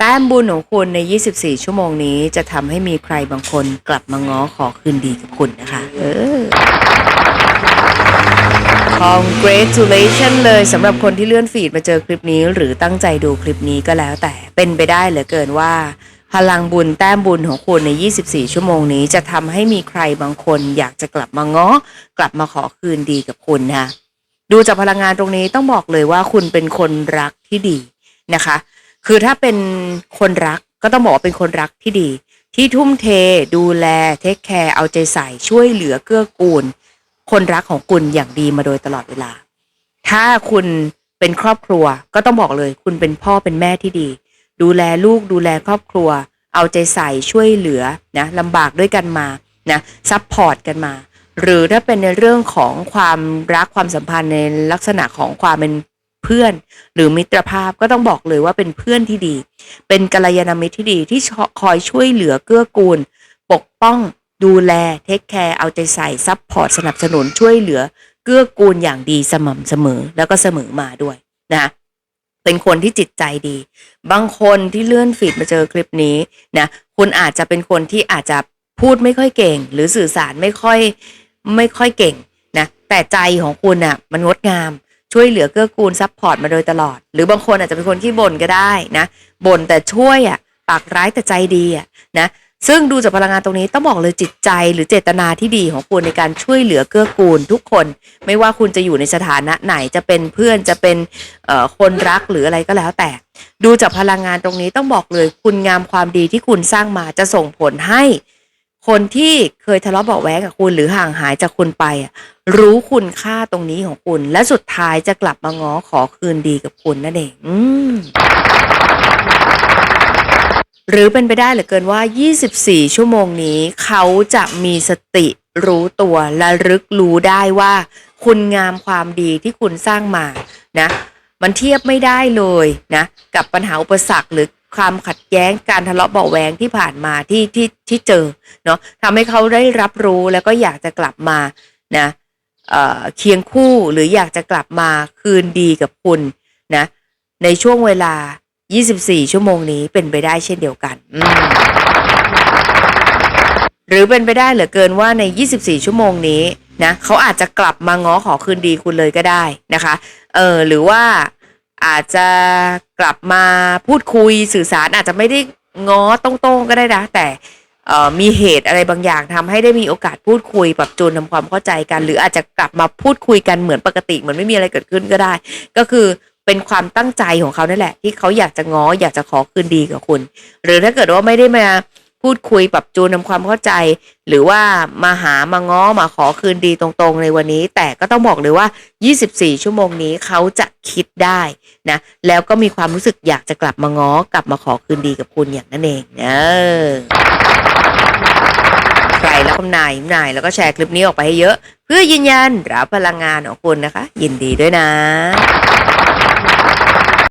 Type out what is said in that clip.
แต้มบุญของคุณใน 24 ชั่วโมงนี้จะทำให้มีใครบางคนกลับมาง้อขอคืนดีกับคุณนะคะ เออ congratulation เลยสำหรับคนที่เลื่อนฟีดมาเจอคลิปนี้ หรือตั้งใจดูคลิปนี้ก็แล้วแต่เป็นไปได้เหลือเกินว่า พลังบุญแต้มบุญของคุณใน 24 ชั่วโมงนี้ จะทำให้มีใครบางคนอยากจะกลับมาง้อ กลับมาขอคืนดีกับคุณนะดูจากพลังงานตรงนี้ต้องบอกเลยว่าคุณเป็นคนรักที่ดีนะคะ คือถ้าเป็นคนรักก็ต้องบอกว่าเป็นคนรักที่ดี ที่ทุ่มเทดูแลเทคแคร์เอาใจใส่ช่วยเหลือเกื้อกูล คนรักของคุณอย่างดีมาโดยตลอดเวลา ถ้าคุณเป็นครอบครัวก็ต้องบอกเลย คุณเป็นพ่อเป็นแม่ที่ดี ดูแลลูกดูแลครอบครัว เอาใจใส่ช่วยเหลือนะลำบากด้วยกันมานะซัพพอร์ตกันมา หรือถ้าเป็นในเรื่องของความรักความสัมพันธ์ในลักษณะของความเป็น เพื่อน หรือมิตรภาพก็ต้องบอกเลยว่าเป็นเพื่อนที่ดี เป็นกัลยาณมิตรที่ดีที่คอยช่วยเหลือเกื้อกูล ปกป้องดูแลเทคแคร์เอาใจใส่ซัพพอร์ตสนับสนุนช่วยเหลือเกื้อกูลอย่างดีสม่ำเสมอแล้วก็เสมอมาด้วยนะเป็นคนที่จิตใจดี บางคนที่เลื่อนฟีดมาเจอคลิปนี้นะคุณอาจจะเป็นคนที่อาจจะพูดไม่ค่อยเก่ง หรือสื่อสารไม่ค่อยไม่ค่อยเก่งนะแต่ใจของคุณอะมันงดงาม ช่วยเหลือเกื้อกูลซัพพอร์ตมาโดยตลอด หรือบางคนอาจจะเป็นคนที่บ่นก็ได้นะบ่นแต่ช่วยอะปากร้ายแต่ใจดีอะนะซึ่งดูจากพลังงานตรงนี้ต้องบอกเลยจิตใจหรือเจตนาที่ดีของคุณในการช่วยเหลือเกื้อกูลทุกคน ไม่ว่าคุณจะอยู่ในสถานะไหนจะเป็นเพื่อนจะเป็นคนรักหรืออะไรก็แล้วแต่ ดูจากพลังงานตรงนี้ต้องบอกเลยคุณงามความดีที่คุณสร้างมาจะส่งผลให้ คนที่เคยทะเลาะเบาะแว้งกับคุณหรือห่างหายจากคุณไปอะรู้คุณค่าตรงนี้ของคุณ และสุดท้ายจะกลับมาง้อขอคืนดีกับคุณนั่นเองอหรือเป็นไปได้เหลือเกินว่า 24 ชั่วโมงนี้ เขาจะมีสติรู้ตัวและรึกรู้ได้ว่า คุณงามความดีที่คุณสร้างมานะ มันเทียบไม่ได้เลยนะ กับปัญหาอุปสรรคหรือ ความขัดแย้งการทะเลาะเบาะแวงที่ผ่านมาที่ที่ที่เจอเนาะทำให้เขาได้รับรู้แล้วก็อยากจะกลับมานะเเคียงคู่หรืออยากจะกลับมาคืนดีกับคุณนะในช่วงเวลา 24 ชั่วโมงนี้เป็นไปได้เช่นเดียวกันหรือเป็นไปได้เหลือเกินว่าใน 24 ชั่วโมงนี้นะเขาอาจจะกลับมาง้อขอคืนดีคุณเลยก็ได้นะคะ เออหรือว่า อาจจะกลับมาพูดคุยสื่อสารอาจจะไม่ได้ง้อตรงๆก็ได้นะ แต่เออมีเหตุอะไรบางอย่างทำให้ได้มีโอกาสพูดคุยปรับจูนทำความเข้าใจกัน หรืออาจจะกลับมาพูดคุยกันเหมือนปกติเหมือนไม่มีอะไรเกิดขึ้นก็ได้ ก็คือเป็นความตั้งใจของเขานั่นแหละ ที่เขาอยากจะง้ออยากจะขอคืนดีกับคุณ หรือถ้าเกิดว่าไม่ได้มา พูดคุยปรับจูนทำความเข้าใจ หรือว่ามาหามาง้อมาขอคืนดีตรงๆ ในวันนี้ แต่ก็ต้องบอกเลยว่า 24 ชั่วโมงนี้เขาจะคิดได้นะแล้วก็มีความรู้สึกอยากจะกลับมาง้อกลับมาขอคืนดีกับคุณอย่างนั้นเองเออใครแล้วคำนายนายแล้วก็แชร์คลิปนี้ออกไปให้เยอะ เพื่อยืนยันรับพลังงานของคุณนะคะ ยินดีด้วยนะ